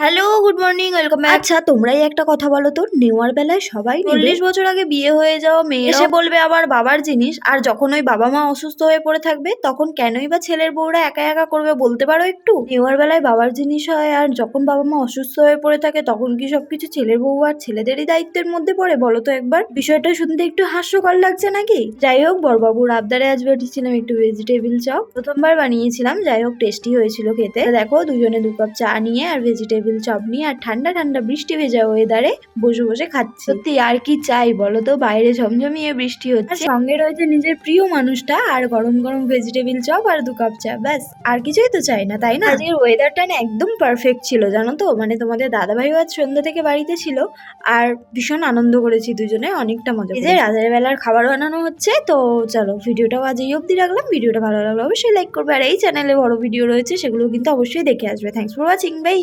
Hello good morning welcome আচ্ছা তোমরাই একটা কথা বলো তো নেওয়ার বেলায় সবাই চল্লিশ বছর আগে বিয়ে হয়ে যাওয়া মেয়ে এসে বলবে আবার বাবার জিনিস আর যখন ওই বাবা মা অসুস্থ হয়ে পড়ে থাকবে তখন কেনই বা ছেলের বউরা একা একা করবে বলতে পারো একটু? নেওয়ার বেলায় বাবার জিনিস হয় আর যখন বাবা মা অসুস্থ হয়ে পড়ে থাকে তখন কি সবকিছু ছেলের বউ আর ছেলেদেরই দায়িত্বের মধ্যে পড়ে বলো তো একবার? বিষয়টা শুনতে একটু হাস্যকর লাগছে নাকি? যাই হোক বড়বাবুর আবদারে আজ বেটিছিলাম একটু ভেজিটেবিল চপ প্রথমবার বানিয়েছিলাম যাই হোক টেস্টি হয়েছিল খেতে। দেখো দুজনে দু কাপ চা নিয়ে আর ভেজিটেবিল চপ নিয়ে আর ঠান্ডা ঠান্ডা বৃষ্টি ভেজা ওয়েদারে বসে বসে খাচ্ছি। সত্যি আর কি চাই বলো তো? বাইরে ঝমঝমিয়ে বৃষ্টি হচ্ছে। সঙ্গে রয়েছে নিজের প্রিয় মানুষটা আর গরম গরম ভেজিটেবিল চপ আর দু কাপ চা ব্যাস। আর কিছুই তো চাই না তাই না? আজকের ওয়েদারটা না একদম পারফেক্ট ছিল জানো তো? মানে তোমাদের দাদাভাইও আজ সন্ধ্যা থেকে বাড়িতে ছিল আর ভীষণ আনন্দ করেছি দুজনে অনেকটা মজা এই যে রাতের বেলার খাবার বানানো হচ্ছে তো চলো ভিডিওটাও আজ এই অবধি রাখলাম। ভিডিওটা ভালো লাগল অবশ্যই লাইক করবে। আর এই চ্যানেলে বড় ভিডিও রয়েছে সেগুলো কিন্তু অবশ্যই দেখে আসবে। Thanks for watching by